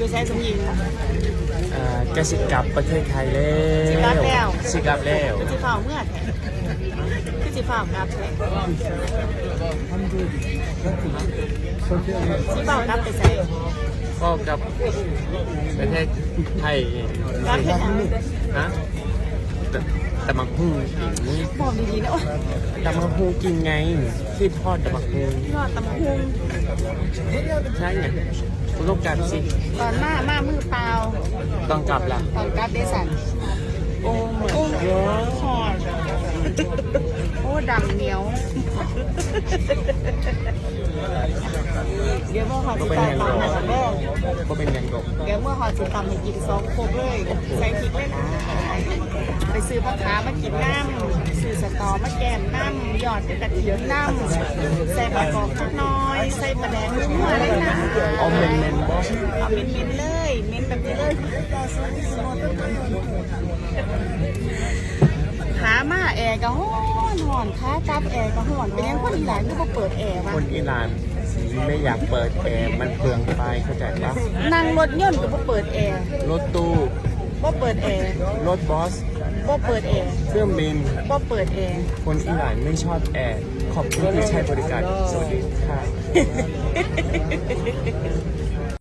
อยู่ใช้สมยิงอ่ากสิกลับประเทศไทยแล้วสิกลับแล้ว สิกลับแล้วคือสิฝ่าเมื่อแท้คือสิฝ่ากลับแท้สิฝ่ากลับไปใส่ก็กลับประเทศไทยกลับไปทาง นะแต่ แต่มักฮูกินนี่บอกดีๆนะโอ๊ยแต่มักฮูกินไงที่ทอดแต่มักฮูพี่รอดตำพุงใช่ไงคุณต้องกลับสิตอนมามามือเปล่า ต้องกลับล่ะตอนกลับเดสันโอ้ my god คอดโอ้ดำเหนียว เดี๋ยวเมื่อหอก็จิเป็นตายังตามดม เมื่อหอจิตามให้กินสองโคกเลย ใส่พริกเลยนะไปซื้อผักขามากินน้ำซื้อสตอมาแกมน้ำหยอดกระเทียมน้ำใส่ประกอบข้างน้อย ใส่ปลาแดงนัวเลยนะเอาเมนเมนบอเอาเมนเลยเมนแบบนี้เลยขามาแอร์ก็ฮ้อนห่อนขากลับแอร์ก็ฮ้อนเป็นยังคนอีหลานก็เปิดแอร์วะคนอิหร่าน ไม่อยากเปิดแอร์มันเปลืองไฟเข้าใจปะนั่งรถยนต์ก็บ่เปิดแอร์รถตู้บ่เปิดแอร์รถบอสบ่เปิดแอร์เครื่องบินบ่เปิดแอร์คนอิหร่านไม่ชอบแอร์ขอบคุณที่ใช้บริการสวัสดีค่ะ